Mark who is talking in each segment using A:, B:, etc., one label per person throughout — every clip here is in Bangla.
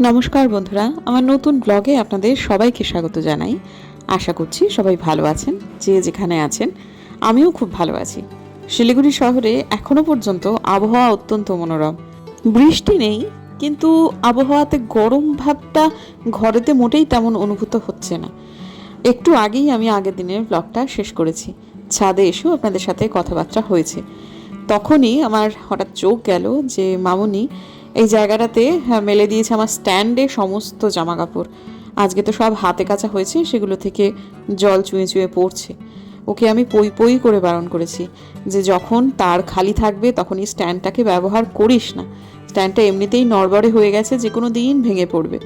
A: নমস্কার বন্ধুরা, আমার নতুন ব্লগে আপনাদের সবাইকে স্বাগত জানাই। আশা করছি সবাই ভালো আছেন, যে যেখানে আছেন, আমিও খুব ভালো আছি। শিলিগুড়ি শহরে এখনও পর্যন্ত আবহাওয়া অত্যন্ত মনোরম। বৃষ্টি নেই, কিন্তু আবহাওয়াতে গরম ভাবটা ঘরেতে মোটেই তেমন অনুভূত হচ্ছে না। একটু আগেই আমি আগের দিনের ব্লগটা শেষ করেছি। ছাদে এসেও আপনাদের সাথে কথাবার্তা হয়েছে। তখনই আমার হঠাৎ চোখ গেল যে মামুনি এই জায়গাটাতে হ্যাঁ, মেলে দিয়েছে আমার স্ট্যান্ডে সমস্ত জামা কাপড় আজকে তো সব হাতে কাচা হয়েছে সেগুলো থেকে জল চুঁয়ে চুঁয়ে পড়ছে। ওকে আমি পই পই করে বারণ করেছি যে যখন তার খালি থাকবে তখন এই স্ট্যান্ডটাকে ব্যবহার করিস না। স্ট্যান্ডটা এমনিতেই নড়বড়ে হয়ে গেছে যে কোনো দিন ভেঙে পড়বে।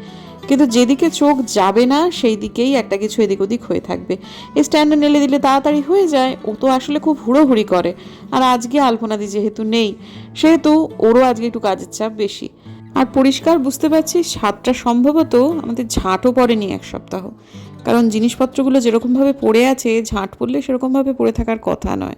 A: কিন্তু যেদিকে চোখ যাবে না সেই দিকেই একটা কিছু এদিক ওদিক হয়ে থাকবে। এই স্ট্যান্ডে নেলে দিলে তাড়াতাড়ি হয়ে যায়। ও তো আসলে খুব হুড়োহুড়ি করে। আর আজকে আলপনাদি যেহেতু নেই, সেহেতু ওরও আজকে একটু কাজের চাপ বেশি। আর পরিষ্কার বুঝতে পারছি সাতটা সম্ভবত আমাদের ঝাঁটও পড়েনি এক সপ্তাহ। কারণ জিনিসপত্রগুলো যেরকমভাবে পড়ে আছে, ঝাঁট পড়লে সেরকমভাবে পড়ে থাকার কথা নয়।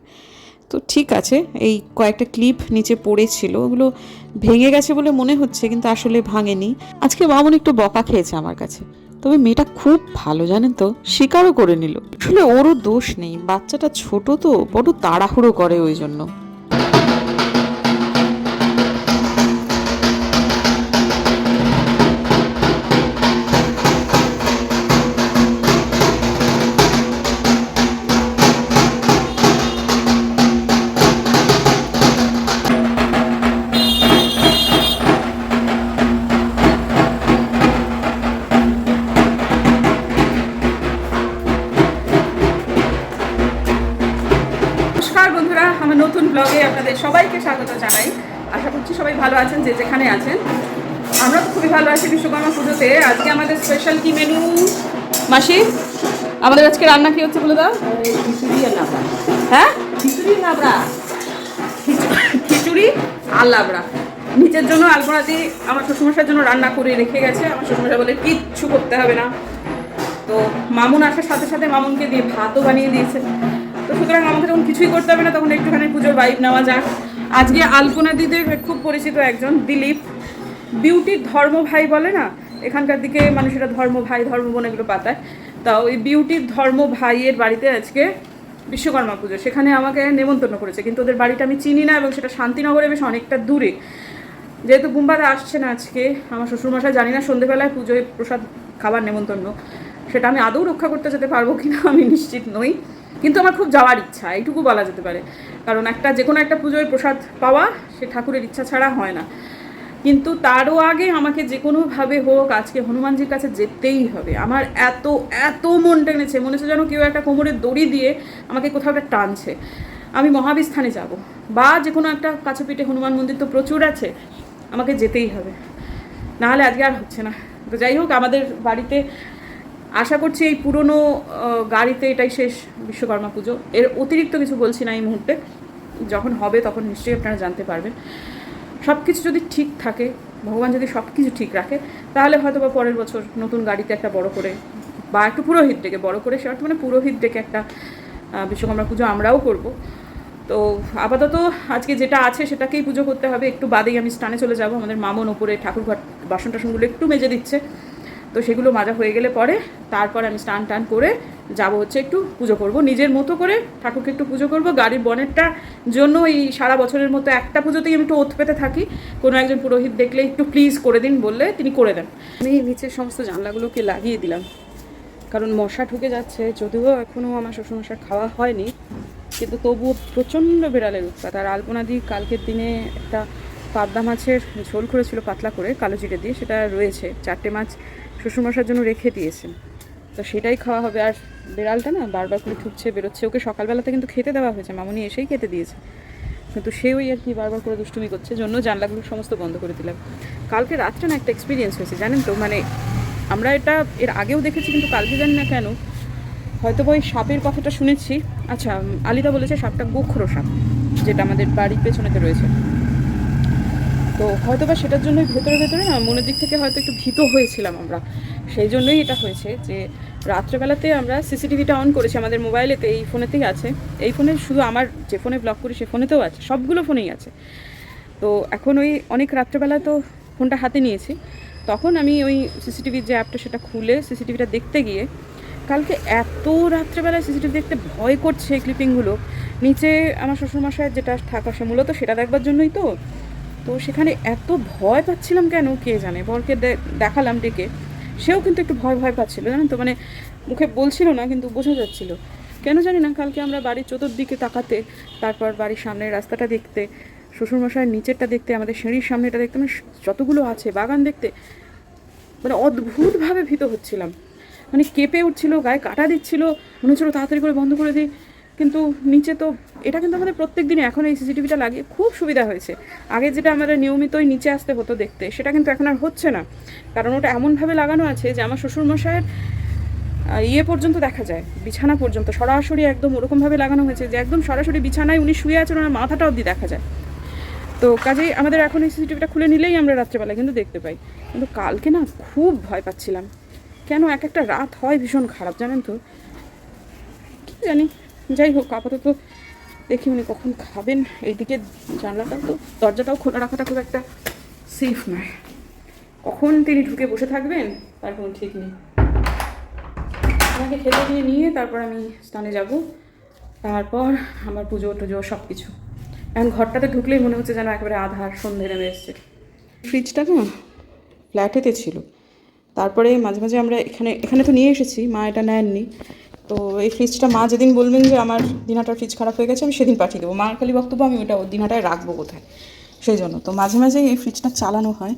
A: তো ঠিক আছে, এই কয়েকটা ক্লিপ নিচে পড়েছিল, ওগুলো ভেঙে গেছে বলে মনে হচ্ছে কিন্তু আসলে ভাঙেনি। আজকে বামন একটু বকা খেয়েছে আমার কাছে। তবে মেয়েটা খুব ভালো, জানেন তো স্বীকারও করে নিল। আসলে ওরও দোষ নেই, বাচ্চাটা ছোট তো, বড় তাড়াহুড়ো করে ওই জন্য।
B: মাসি আমাদের আজকে রান্না কি হচ্ছে বলে দাও? খিচুড়ি আর লাবড়া। হ্যাঁ? খিচুড়ি লাবড়া। খিচুড়ি আর লাবড়া। নিচের জন্য আলপনাদি আমার শ্বশুরমশাইয়ের জন্য রান্না করে রেখে গেছে। আমার শ্বশুরমশাই বলে কিচ্ছু করতে হবে না। তো মামুন আসার সাথে সাথে মামুনকে দিয়ে ভাতও বানিয়ে দিয়েছে। তো সুতরাং আমাকে যখন কিছুই করতে হবে না তখন একটুখানি পুজোর বাইক নেওয়া যাক। আজকে আলপনা দিদির খুব পরিচিত একজন দিলীপ। বিউটির ধর্ম ভাই বলে না এখানকার দিকে মানুষেরা ধর্ম ভাই, ধর্ম বোন এগুলো পাতায়। তা ওই বিউটির ধর্ম ভাইয়ের বাড়িতে আজকে বিশ্বকর্মা পুজো। সেখানে আমাকে নেমন্তন্ন করেছে। কিন্তু ওদের বাড়িটা আমি চিনি না এবং সেটা শান্তিনগরে বেশ অনেকটা দূরে। যেহেতু বুম্বাদা আসছে না আজকে, আমার শ্বশুরমশাই জানি না সন্ধেবেলায় পুজোয় প্রসাদ খাবার নেমন্তন্ন। সেটা আমি আদৌ রক্ষা করতে যেতে পারব কিনা আমি নিশ্চিত নই। কিন্তু আমার খুব যাওয়ার ইচ্ছা, এইটুকু বলা যেতে পারে। কারণ একটা যে কোনো একটা পুজোয় প্রসাদ পাওয়া সে ঠাকুরের ইচ্ছা ছাড়া হয় না। কিন্তু তারও আগে আমাকে যে কোনোভাবে হোক আজকে হনুমানজির কাছে যেতেই হবে। আমার এত এত মন টেনেছে, মনে হচ্ছে যেন কেউ একটা কোমরের দড়ি দিয়ে আমাকে কোথাও একটা টানছে। আমি মহাবিস্থানে যাব। বা যে কোনো একটা কাছে পিঠে হনুমান মন্দির তো প্রচুর আছে, আমাকে যেতেই হবে। নাহলে আজকে আর হচ্ছে না। তো যাই হোক, আমাদের বাড়িতে আশা করছি এই পুরনো গাড়িতে এটাই শেষ বিশ্বকর্মা পুজো। এর অতিরিক্ত কিছু বলছি না এই মুহূর্তে। যখন হবে তখন নিশ্চয়ই আপনারা জানতে পারবেন। সব কিছু যদি ঠিক থাকে, ভগবান যদি সব কিছু ঠিক রাখে, তাহলে হয়তো বা পরের বছর নতুন গাড়িতে একটা বড় করে, বা একটু পুরোহিত ডেকে বড় করে, সে মানে পুরোহিত ডেকে একটা বিশ্বকর্মা পুজো আমরাও করব। তো আপাতত আজকে যেটা আছে সেটাকেই পুজো করতে হবে। একটু বাদেই আমি স্থানে চলে যাব। আমাদের মামন ওপরে ঠাকুর ঘাট বাসন টাসনগুলো একটু মেজে দিচ্ছে। তো সেগুলো মাজা হয়ে গেলে পরে তারপর আমি স্নান টান করে যাব হচ্ছে একটু পুজো করব। নিজের মতো করে ঠাকুরকে একটু পুজো করব। গাড়ির বনেরটার জন্য এই সারা বছরের মতো একটা পুজোতেই আমি একটু ওত পেতে থাকি। কোনো একজন পুরোহিত দেখলে একটু প্লিজ করে দিন বললে তিনি করে দেন। আমি নিচের সমস্ত জানলাগুলোকে লাগিয়ে দিলাম। কারণ মশা ঢুকে যাচ্ছে, যদিও এখনও আমার শ্বশুরমশার খাওয়া হয়নি। কিন্তু তবুও প্রচণ্ড বিড়ালের উৎপাত। আর আলপনাদি কালকের দিনে একটা পাবদা মাছের ঝোল করেছিল পাতলা করে, কালো জিরে দিয়ে, সেটা রয়েছে। চারটে মাছ শ্বশুরমশার জন্য রেখে দিয়েছেন তো সেটাই খাওয়া হবে। আর বিড়ালটা না বারবার করে ঠুকছে, বেরোচ্ছে। ওকে সকালবেলাতে কিন্তু খেতে দেওয়া হয়েছে। মামনি এসেই খেতে দিয়েছে। কিন্তু সে ওই আর কি বারবার করে দুষ্টুমি করছে। জন্য জানলাগুলো সমস্ত বন্ধ করে দিলাম। কালকে রাত্রে না একটা এক্সপিরিয়েন্স হয়েছে, জানেন তো? মানে আমরা এটা এর আগেও দেখেছি, কিন্তু কালকে জানি না কেন। হয়তো ওই সাপের কথাটা শুনেছি। আচ্ছা আলিদা বলেছে সাপটা গোখরো সাপ, যেটা আমাদের বাড়ির পেছনেতে রয়েছে। তো হয়তো বা সেটার জন্যই ভেতরে ভেতরে না মনের দিক থেকে হয়তো একটু ভীত হয়েছিলাম আমরা। সেই জন্যই এটা হয়েছে যে, রাত্রেবেলাতে আমরা সিসিটিভিটা অন করেছি আমাদের মোবাইলেতে, এই ফোনেতেই আছে। এই ফোনে শুধু আমার যে ফোনে ব্লক করি সে ফোনেতেও আছে, সবগুলো ফোনেই আছে। তো এখন ওই অনেক রাত্রেবেলায় তো ফোনটা হাতে নিয়েছি। তখন আমি ওই সিসিটিভির যে অ্যাপটা সেটা খুলে সিসিটিভিটা দেখতে গিয়ে, কালকে এত রাত্রেবেলায় সিসিটিভি দেখতে ভয় করছে ক্লিপিংগুলো নিচে আমার শ্বশুরমশাইয়ের যেটা থাকা সে মূলত সেটা দেখবার জন্যই তো তো সেখানে এত ভয় পাচ্ছিলাম কেন, কে জানে? বরকে দেখালাম ডেকে। সেও কিন্তু একটু ভয় ভয় পাচ্ছিল, জানেন তো? মানে মুখে বলছিল না, কিন্তু বোঝা যাচ্ছিল। কেন জানি না, কালকে আমরা বাড়ির চতুর্দিকে তাকাতে, তারপর বাড়ির সামনের রাস্তাটা দেখতে, শ্বশুরমশাইয়ের নিচেরটা দেখতে, আমাদের সিঁড়ির সামনেটা দেখতে মানে যতগুলো আছে, বাগান দেখতে মানে অদ্ভুতভাবে ভীত হচ্ছিলাম। মানে কেঁপে উঠছিল, গায়ে কাটা দিচ্ছিল, মনে হচ্ছিল তাড়াতাড়ি করে বন্ধ করে দিই। কিন্তু নিচে তো, এটা কিন্তু আমাদের প্রত্যেক দিনে এখন এই সিসিটিভিটা লাগিয়ে খুব সুবিধা হয়েছে। আগে যেটা আমাদের নিয়মিতই নিচে আসতে হতো দেখতে, সেটা কিন্তু এখন আর হচ্ছে না। কারণ ওটা এমনভাবে লাগানো আছে যে আমার শ্বশুরমশাইয়ের ইয়ে পর্যন্ত দেখা যায়, বিছানা পর্যন্ত, সরাসরি একদম ওরকমভাবে লাগানো হয়েছে যে একদম সরাসরি বিছানায় উনি শুয়ে আছেন, ওনার মাথাটা অবধি দেখা যায়। তো কাজেই আমাদের এখন এই সিসিটিভিটা খুলে নিলেই আমরা রাত্রেবেলা কিন্তু দেখতে পাই। কিন্তু কালকে না খুব ভয় পাচ্ছিলাম। কেন এক একটা রাত হয় ভীষণ খারাপ, জানেন তো? কি জানি। যাই হোক, আপাতত দেখি উনি কখন খাবেন। এইদিকে জানলাটাও তো, দরজাটাও খোলা রাখাটা খুব একটা সেফ নয়। কখন তিনি ঢুকে বসে থাকবেন, তার কোনো ঠিক নেই। আমাকে খেতে দিয়ে নিয়ে তারপর আমি স্নানে যাব। তারপর আমার পুজো টুজো সব কিছু এখন ঘরটাতে ঢুকলেই মনে হচ্ছে যেন একেবারে আধার সন্ধে নেমে এসছে। ফ্রিজটা না ফ্ল্যাটেতে ছিল। তারপরে মাঝে মাঝে আমরা এখানে এখানে তো নিয়ে এসেছি, মা এটা নেননি। তো এই ফ্রিজটা মা যেদিন বলবেন যে আমার দিনাটার ফ্রিজ খারাপ হয়ে গেছে, আমি সেদিন পাঠিয়ে দেবো। মার খালি বক্তব্য, আমি ওটা ওর দিনাটায় রাখব কোথায়? সেই জন্য। তো মাঝে মাঝে এই ফ্রিজটা চালানো হয়।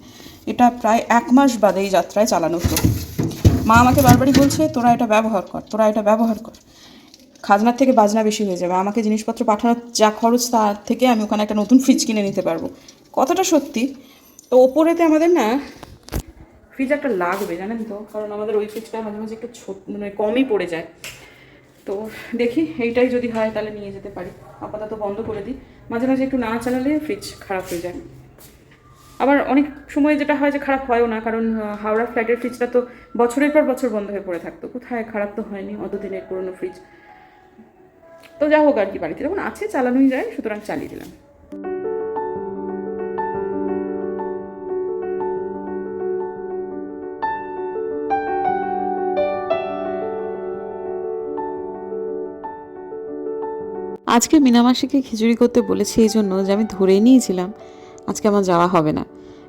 B: এটা প্রায় এক মাস বাদে এই যাত্রায় চালানো হতো মা আমাকে বারবারই বলছে, তোরা এটা ব্যবহার কর, তোরা এটা ব্যবহার কর। খাজনার থেকে বাজনা বেশি হয়ে যাবে। আমাকে জিনিসপত্র পাঠানোর যা খরচ তার থেকে আমি ওখানে একটা নতুন ফ্রিজ কিনে নিতে পারব। কতটা সত্যি। তো ওপরেতে আমাদের না ফ্রিজ একটা লাগবে, জানেন তো? কারণ আমাদের ওই ফ্রিজটা মাঝে মাঝে একটু ছোট মানে কমই পড়ে যায়। তো দেখি, এইটাই যদি হয় তাহলে নিয়ে যেতে পারি। আপাতত বন্ধ করে দিই। মাঝে মাঝে একটু না চালালে ফ্রিজ খারাপ হয়ে যায়। আবার অনেক সময় যেটা হয় যে খারাপ হয়ও না, কারণ হাওড়া ফ্ল্যাটের ফ্রিজটা তো বছরের পর বছর বন্ধ হয়ে পড়ে থাকতো। কোথায় খারাপ তো হয়নি, অতদিনের পুরনো ফ্রিজ তো যা হোক আর কি, বাড়িতে যখন আছে, চালানোই যায়, সুতরাং চালিয়ে দিলাম।
A: আজকে মিনামাসিকে খিচুড়ি করতে বলেছি এই জন্য যে আমি ধরেই নিয়েছিলাম। আজকে আমার যাওয়া হবে না।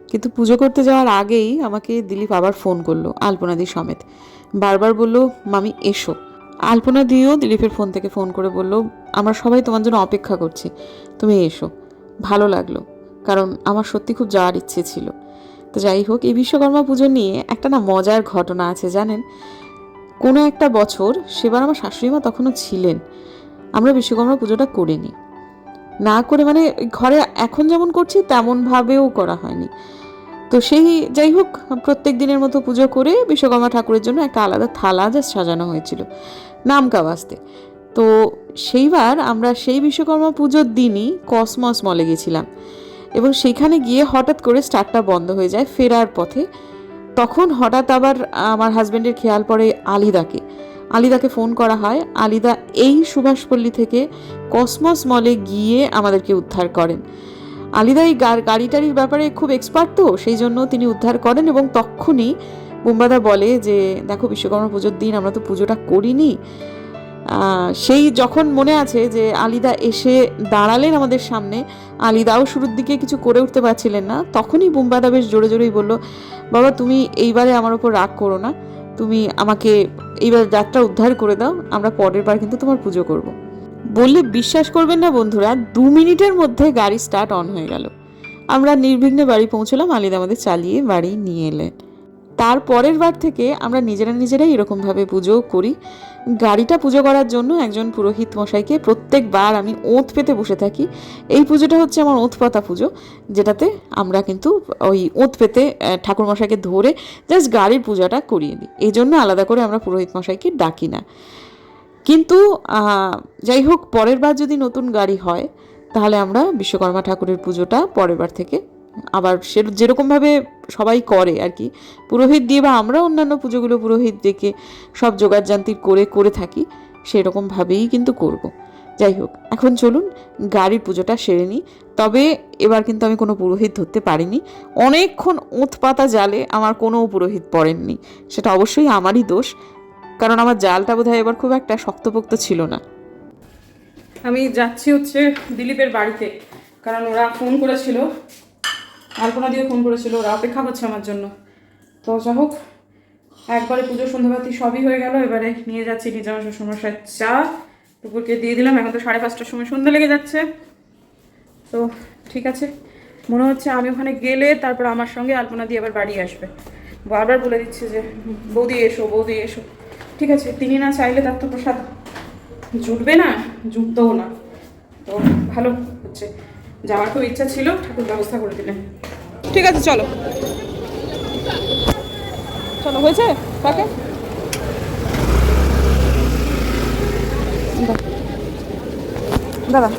A: কিন্তু পুজো করতে যাওয়ার আগেই আমাকে দিলীপ আবার ফোন করল আলপনাদি সমেত। বারবার বলল, মামি, এসো। আলপনা দিয়েও দিলীপের ফোন থেকে ফোন করে বলল, আমরা সবাই তোমার জন্য অপেক্ষা করছি। তুমি এসো। ভালো লাগল, কারণ আমার সত্যি খুব যাওয়ার ইচ্ছে ছিল। তো যাই হোক, এই বিশ্বকর্মা পুজো নিয়ে একটা না মজার ঘটনা আছে, জানেন? কোনো একটা বছর সেবার আমার শাশুড়িমা তখনও ছিলেন। আমরা বিশ্বকর্মা পুজোটা করিনি। না করে মানে ঘরে এখন যেমন করছি, তেমনভাবেও করা হয়নি। তো সেই যাই হোক, প্রত্যেক দিনের মতো পুজো করে বিশ্বকর্মা ঠাকুরের জন্য একটা আলাদা থালা যা সাজানো হয়েছিল নামকা বাস্তে তো সেইবার আমরা সেই বিশ্বকর্মা পুজোর দিনই কসমস মলে গেছিলাম এবং সেখানে গিয়ে হঠাৎ করে স্টার্টটা বন্ধ হয়ে যায় ফেরার পথে। তখন হঠাৎ আবার আমার হাজব্যান্ডের খেয়াল পড়ে আলিদাকে। আলিদাকে ফোন করা হয়। আলিদা এই সুভাষপল্লী থেকে কসমস মলে গিয়ে আমাদেরকে উদ্ধার করেন। আলিদা এই গাড়ি টাড়ির ব্যাপারে খুব এক্সপার্ট তো, সেই জন্য তিনি উদ্ধার করেন এবং তখনই বুম্বাদা বলে যে, দেখো বিশ্বকর্মা পুজোর দিন, আমরা তো পুজোটা করিনি। সেই যখন মনে আছে যে, আলিদা এসে দাঁড়ালেন আমাদের সামনে, আলিদাও শুরুর দিকে কিছু করে উঠতে পারছিলেন না, তখনই বুম্বাদা বেশ জোরে জোরেই বলল, বাবা, তুমি এইবারে আমার ওপর রাগ করো না। তুমি আমাকে এইবার যাত্রা উদ্ধার করে দাও, আমরা পরের বার কিন্তু তোমার পুজো করব। বললে বিশ্বাস করবেন না বন্ধুরা, দু মিনিটের মধ্যে গাড়ি স্টার্ট অন হয়ে গেল আমরা নির্বিঘ্নে বাড়ি পৌঁছলাম, আলিদা আমাদের চালিয়ে বাড়ি নিয়ে এলেন তার পরের বার থেকে আমরা নিজেরা নিজেরাই এরকমভাবে পুজো করি। গাড়িটা পুজো করার জন্য একজন পুরোহিত মশাইকে প্রত্যেকবার আমি ওঁত পেতে বসে থাকি। এই পুজোটা হচ্ছে আমার ওঁত পাতা পুজো, যেটাতে আমরা কিন্তু ওই ওঁত পেতে ঠাকুর মশাইকে ধরে জাস্ট গাড়ির পূজাটা করিয়ে দিই। এই জন্য আলাদা করে আমরা পুরোহিত মশাইকে ডাকি না। কিন্তু যাই হোক, পরের বার যদি নতুন গাড়ি হয়, তাহলে আমরা বিশ্বকর্মা ঠাকুরের পুজোটা পরের বার থেকে আবার সে যেরকমভাবে সবাই করে আর কি। পুরোহিত দিয়ে বা আমরা অন্যান্য পুজোগুলো পুরোহিত ডেকে সব জোগাড় জান্তির করে করে থাকি, সেরকমভাবেই কিন্তু করব। যাই হোক, এখন চলুন গাড়ির পুজোটা সেরে নিই। তবে এবার কিন্তু আমি কোনো পুরোহিত ধরতে পারিনি। অনেকক্ষণ ওঁত পাতা জালে আমার কোনো পুরোহিত পড়েননি। সেটা অবশ্যই আমারই দোষ, কারণ আমার জালটা বোধহয় এবার খুব একটা শক্তপোক্ত ছিল না।
B: আমি যাচ্ছি হচ্ছে দিলীপের বাড়িতে, কারণ ওরা ফোন করেছিল। আলপনা দিয়ে ফোন করেছিল, ওরা অপেক্ষা করছে আমার জন্য। তো যা হোক, একবারে পুজো, সন্ধ্যাবাতি সবই হয়ে গেল, এবারে নিয়ে যাচ্ছি নিজে আমার শ্বশুরমশাই চা। দুপুরকে দিয়ে দিলাম, এখন তো সাড়ে পাঁচটার সময় সন্ধ্যা লেগে যাচ্ছে। তো ঠিক আছে, মনে হচ্ছে আমি ওখানে গেলে তারপর আমার সঙ্গে আলপনা দিয়ে আবার বাড়ি আসবে। বারবার বলে দিচ্ছে যে, বৌদি এসো বৌদি এসো। ঠিক আছে, তিনি না চাইলে তার তো প্রসাদ জুটবে না, জুটতেও না। তো ভালো হচ্ছে। যাওয়ার খুব ইচ্ছা ছিল, ঠাকুর ব্যবস্থা করে দিলেন ঠিক আছে, চলো। চলো, হয়েছে? কাকে? দাদা।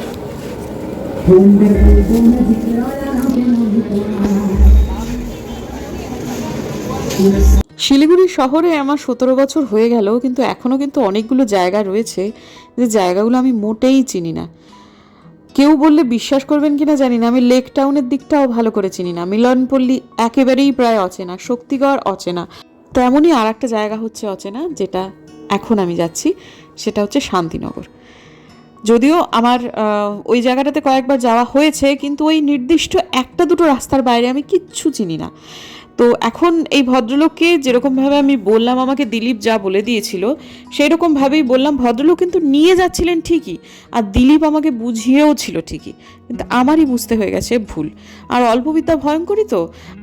A: শিলিগুড়ি শহরে আমার সতেরো বছর হয়ে গেল, কিন্তু এখনও কিন্তু অনেকগুলো জায়গা রয়েছে, যে জায়গাগুলো আমি মোটেই চিনি না। কেউ বললে বিশ্বাস করবেন কিনা জানি না। আমি লেক টাউনের দিকটাও ভালো করে চিনি না। মিলনপল্লী একেবারেই প্রায় অচেনা, শক্তিগড় অচেনা। তেমনই আর একটা জায়গা হচ্ছে অচেনা, যেটা এখন আমি যাচ্ছি, সেটা হচ্ছে শান্তিনগর। যদিও আমার ওই জায়গাটাতে কয়েকবার যাওয়া হয়েছে, কিন্তু ওই নির্দিষ্ট একটা দুটো রাস্তার বাইরে আমি কিচ্ছু চিনি না। তো এখন এই ভদ্রলোককে যেরকমভাবে আমি বললাম, আমাকে দিলীপ যা বলে দিয়েছিল সেই রকমভাবেই বললাম, ভদ্রলোক কিন্তু নিয়ে যাচ্ছিলেন ঠিকই, আর দিলীপ আমাকে বুঝিয়েও ছিল ঠিকই, কিন্তু আমারই বুঝতে হয়ে গেছে ভুল। আর অল্পবিদ্যা ভয়ঙ্করই তো,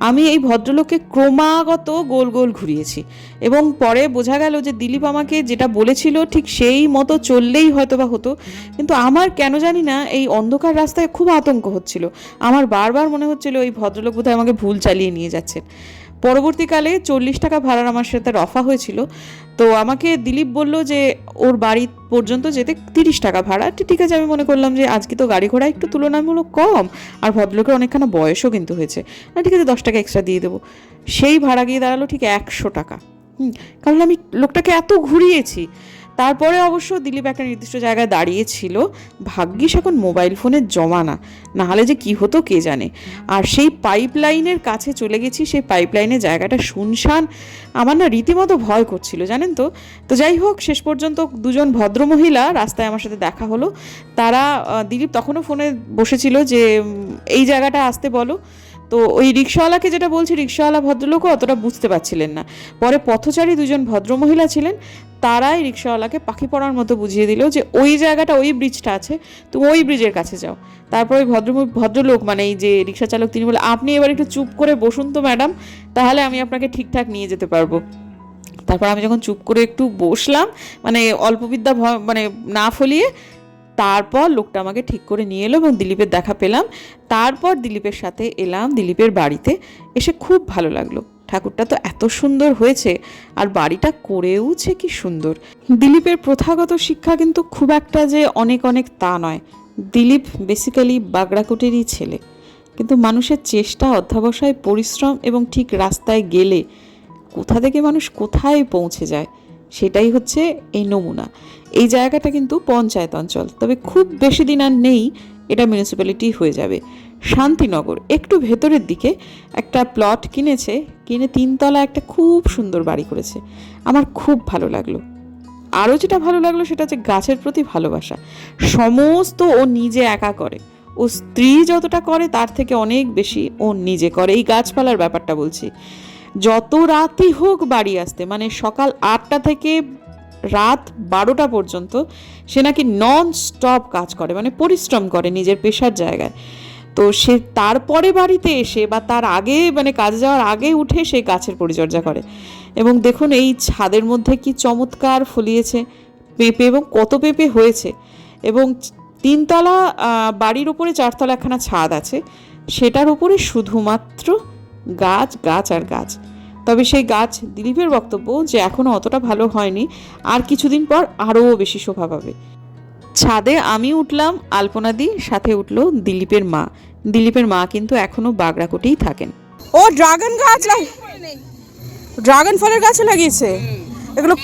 A: আমি এই ভদ্রলোককে ক্রমাগত গোল গোল ঘুরিয়েছি এবং পরে বোঝা গেল যে দিলীপ আমাকে যেটা বলেছিল ঠিক সেই মতো চললেই হয়তো বা হতো, কিন্তু আমার কেন জানি না এই অন্ধকার রাস্তায় খুব আতঙ্ক হচ্ছিল। আমার বারবার মনে হচ্ছিল ওই ভদ্রলোক বোধহয় আমাকে ভুল চালিয়ে নিয়ে যাচ্ছেন। পরবর্তীকালে চল্লিশ টাকা ভাড়ার আমার সাথে রফা হয়েছিল। তো আমাকে দিলীপ বলল যে, ওর বাড়ি পর্যন্ত যেতে তিরিশ টাকা ভাড়া। ঠিক আছে, আমি মনে করলাম যে, আজকে তো গাড়ি ঘোড়া একটু তুলনামূলক কম। আর ভদ্রলোকের অনেকখানা বয়সও কিন্তু হয়েছে। না ঠিক আছে, দশ টাকা এক্সট্রা দিয়ে দেবো। সেই ভাড়া গিয়ে দাঁড়াল ঠিক একশো টাকা। হুম কারণ আমি লোকটাকে এত ঘুরিয়েছি। তারপরে অবশ্য দিলীপ একটা নির্দিষ্ট জায়গায় দাঁড়িয়েছিল। ভাগ্যিস এখন মোবাইল ফোনের জমানা না। হলে যে কি হতো কে জানে। আর সেই পাইপ লাইনের কাছে চলে গেছি, সেই পাইপ লাইনের জায়গাটা শুনশান আমার না রীতিমতো ভয় করছিল, জানেন তো? তো যাই হোক, শেষ পর্যন্ত দুজন ভদ্রমহিলা রাস্তায় আমার সাথে দেখা হলো। তারা দিলীপ তখনও ফোনে বসেছিল যে এই জায়গাটা আসতে বলো। তো ওই রিক্সাওয়ালাকে যেটা বলছি, রিক্সাওয়ালা ভদ্রলোকও অতটা বুঝতে পারছিলেন না। পরে পথচারী দুজন ভদ্রমহিলা ছিলেন, তারাই রিক্সাওয়ালাকে পাখি পড়ার মতো বুঝিয়ে দিল যে, ওই জায়গাটা, ওই ব্রিজটা আছে, তুমি ওই ব্রিজের কাছে যাও। তারপর ওই ভদ্র ভদ্রলোক মানে এই যে রিক্সা চালক, তিনি বলে, আপনি এবার একটু চুপ করে বসুন তো ম্যাডাম, তাহলে আমি আপনাকে ঠিকঠাক নিয়ে যেতে পারব। তারপর আমি যখন চুপ করে একটু বসলাম মানে অল্পবিদ্যা মানে না ফলিয়ে তারপর লোকটা আমাকে ঠিক করে নিয়ে এলো এবং দিলীপের দেখা পেলাম। তারপর দিলীপের সাথে এলাম দিলীপের বাড়িতে। এসে খুব ভালো লাগল। ঠাকুরটা তো এত সুন্দর হয়েছে। আর বাড়িটা করেওছে কি সুন্দর। দিলীপের প্রথাগত শিক্ষা কিন্তু খুব একটা যে অনেক অনেক তা নয়। দিলীপ বেসিক্যালি বাগড়াকোটেরই ছেলে। কিন্তু মানুষের চেষ্টা, অধ্যাবসায়, পরিশ্রম এবং ঠিক রাস্তায় গেলে কোথা থেকে মানুষ কোথায় পৌঁছে যায়? সেটাই হচ্ছে এই নমুনা। এই জায়গাটা কিন্তু পঞ্চায়েত অঞ্চল। তবে খুব বেশি দিন আর নেই এটা মিউনিসিপ্যালিটি হয়ে যাবে। শান্তিনগর, একটু ভেতরের দিকে একটা প্লট কিনেছে, কিনে তিনতলা একটা খুব সুন্দর বাড়ি করেছে। আমার খুব ভালো লাগল। আরও যেটা ভালো লাগল সেটা হচ্ছে গাছের প্রতি ভালোবাসা। সমস্ত ও নিজে একা করে। ও স্ত্রী যতটা করে তার থেকে অনেক বেশি ও নিজে করে। এই গাছপালার ব্যাপারটা বলছি। যত রাতই হোক বাড়ি আসতে মানে সকাল আটটা থেকে রাত বারোটা পর্যন্ত সে নাকি নন স্টপ কাজ করে মানে পরিশ্রম করে নিজের পেশার জায়গায়। তো সে তারপরে বাড়িতে এসে বা তার আগে মানে কাজে যাওয়ার আগে উঠে সে গাছের পরিচর্যা করে। এবং দেখুন এই ছাদের মধ্যে কি চমৎকার ফলিয়েছে, পেঁপে এবং কত পেঁপে হয়েছে। এবং তিনতলা বাড়ির উপরে চারতলা একখানা ছাদ আছে, সেটার উপরে শুধুমাত্র গাছ গাছ আর গাছ। তবে সেই গাছ দিলীপের বক্তব্য যে এখনও অতটা ভালো হয়নি আর কিছুদিন পর আরও বেশি শোভা পাবে। ছাদে আমি উঠলাম আলপনাদি সাথে উঠল দিলীপের মা। দিলীপের মা কিন্তু এখনও বাগড়াকোটেই থাকেন।
B: ও ড্রাগন গাছ ড্রাগন ফলের গাছ লাগিয়েছে? এগুলো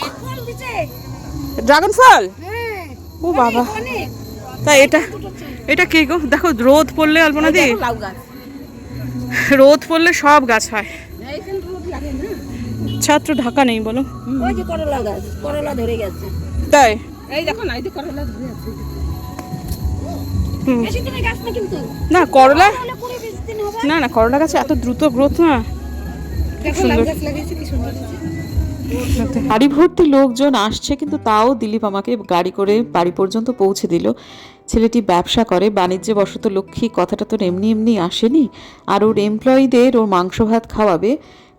B: ড্রাগন ফল? ও বাবা। তা এটা এটা কে গো? দেখো রোদ পড়লে আলপনা দি।
C: লাউ গাছ।
B: রোদ পড়লে সব গাছ হয়। ছাত্র ঢাকা নেই বলো।
C: ওই যে করলা গাছ করলা ধরে গেছে।
B: তাই?
C: এই দেখো না এই যে করলা ধরে আছে। না
B: না করলা না না গাছে এত দ্রুত গ্রোথ না।
A: গাড়ি ভর্তি লোকজন আসছে কিন্তু তাও দিলীপ আমাকে গাড়ি করে বাড়ি পর্যন্ত পৌঁছে দিল। ছেলেটি ব্যবসা করে বাণিজ্যে বশত লক্ষ্মী কথাটা তো এমনি এমনি আসেনি। আর ওর এমপ্লয়ীদের ওর মাংস ভাত খাওয়াবে,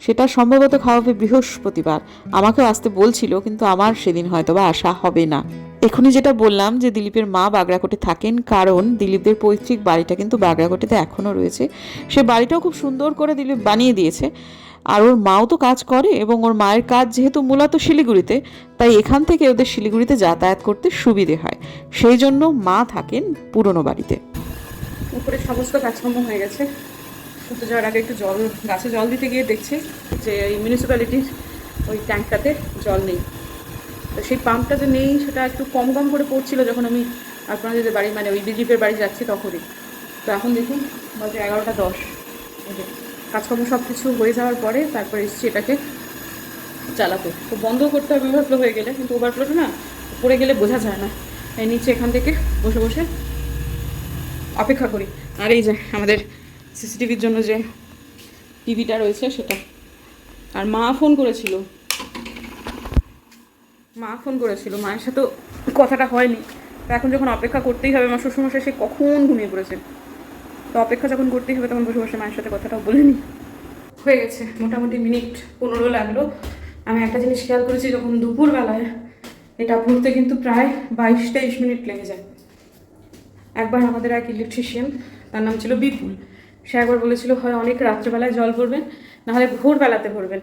A: সেটা সম্ভবত খাওয়াবে বৃহস্পতিবার। আমাকেও আসতে বলছিল, কিন্তু আমার সেদিন হয়তো বা আসা হবে না। এখনই যেটা বললাম যে দিলীপের মা বাগড়াকোটে থাকেন, কারণ দিলীপদের পৈতৃক বাড়িটা কিন্তু বাগড়াকোটেতে এখনও রয়েছে। সে বাড়িটাও খুব সুন্দর করে দিলীপ বানিয়ে দিয়েছে। আর ওর মাও তো কাজ করে এবং ওর মায়ের কাজ যেহেতু মূলত শিলিগুড়িতে, তাই এখান থেকে ওদের শিলিগুড়িতে যাতায়াত করতে সুবিধে হয়। সেই জন্য মা থাকেন পুরনো বাড়িতে।
B: উপরে সমস্ত কাজকর্ম হয়ে গেছে। শুতে যাওয়ার আগে একটু জল, গাছে জল দিতে গিয়ে দেখছি যে এই মিউনিসিপ্যালিটির ওই ট্যাঙ্কটাতে জল নেই। তো সেই পাম্পটা যে নেই, সেটা একটু কম কম করে পড়ছিল যখন আমি আপনাদের বাড়ি মানে ওই বিজেপির বাড়ি যাচ্ছি তখনই। তো এখন দেখুন, বাজে এগারোটা দশ। কাজকর্ম সব কিছু হয়ে যাওয়ার পরে তারপরে এসছি এটাকে চালাতে। তো বন্ধ করতে হবে ওভারফ্লো হয়ে গেলে। কিন্তু ওভারফ্লোটা না পড়ে গেলে বোঝা যায় না। এই নিচে এখান থেকে বসে বসে অপেক্ষা করি। আর এই যে আমাদের সিসিটিভির জন্য যে টিভিটা রয়েছে সেটা। আর মা ফোন করেছিল। মা ফোন করেছিল। মায়ের সাথেও কথাটা হয়নি। তো এখন যখন অপেক্ষা করতেই হবে, আমার শ্বশুরমশাই সে কখন ঘুমিয়ে পড়েছে? তো অপেক্ষা যখন করতেই হবে, তখন বসে বসে মায়ের সাথে কথাটাও বলে বলিনি হয়ে গেছে, মোটামুটি মিনিট পনেরো লাগল। আমি একটা জিনিস খেয়াল করেছি, যখন দুপুরবেলায় এটা ভরতে কিন্তু প্রায় বাইশ তেইশ মিনিট লেগে যায়। একবার আমাদের এক ইলেকট্রিশিয়ান তার নাম ছিল বিপুল, সে একবার বলেছিল, হয়, অনেক রাত্রেবেলায় জল ভরবেন, নাহলে ভোরবেলাতে ভরবেন।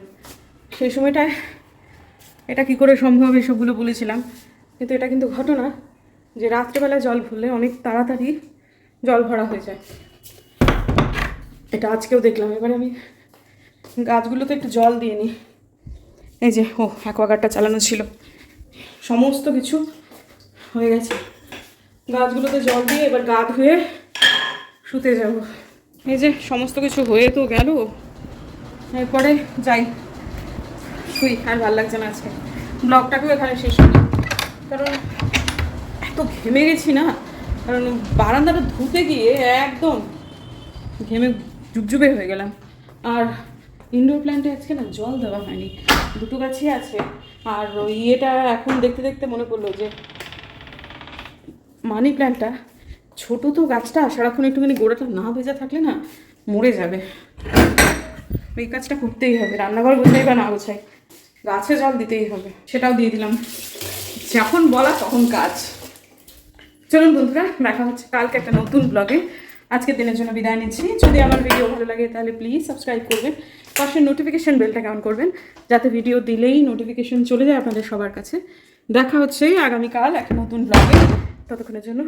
B: সেই সময়টায় এটা কি করে সম্ভব, এসবগুলো বলেছিলাম। কিন্তু এটা কিন্তু ঘটনা যে রাত্রেবেলায় জল ভরলে অনেক তাড়াতাড়ি জল ভরা হয়ে যায়। এটা আজকেও দেখলাম। এবারে আমি গাছগুলোতে একটু জল দিয়ে নিই। এই যে ও অ্যাকোয়াগার্ডটা চালানো ছিল। সমস্ত কিছু হয়ে গেছে। গাছগুলোতে জল দিয়ে এবার গা ধুয়ে শুতে যাব। এই যে, সমস্ত কিছু হয়ে তো গেল। এরপরে যাই। শুই, আর ভালো লাগছে না আজকে। ব্লগটাকেও এখানে শেষ করি। কারণ এত ঘেমে গেছি না। কারণ বারান্দাটা ধুতে গিয়ে একদম ঘেমে জুবজুবে হয়ে গেলাম। আর ইনডোর প্ল্যান্টে আজকে না জল দেওয়া হয়নি, দুটো গাছই আছে। আর ওই ইয়েটা এখন দেখতে দেখতে মনে পড়ল যে, মানি প্ল্যান্টটা, ছোট তো গাছটা, সারাক্ষণ একটুখানি গোড়াটা না ভেজা থাকলে না মরে যাবে। এই কাজটা করতেই হবে, রান্নাঘর গোছাই বা না গোছাই, গাছে জল দিতেই হবে, সেটাও দিয়ে দিলাম। যখন বলা তখন কাজ। চলুন বন্ধুরা, দেখা হচ্ছে কালকে একটা নতুন ব্লগে আজকের দিনের জন্য বিদায় নিচ্ছি। যদি আমার ভিডিও ভালো লাগে তাহলে প্লিজ সাবস্ক্রাইব করবেন। পাশে নোটিফিকেশান বেলটা কেমন করবেন, যাতে ভিডিও দিলেই নোটিফিকেশান চলে যায় আপনাদের সবার কাছে। দেখা হচ্ছে আগামীকাল একটা নতুন ব্লগে ততক্ষণের জন্য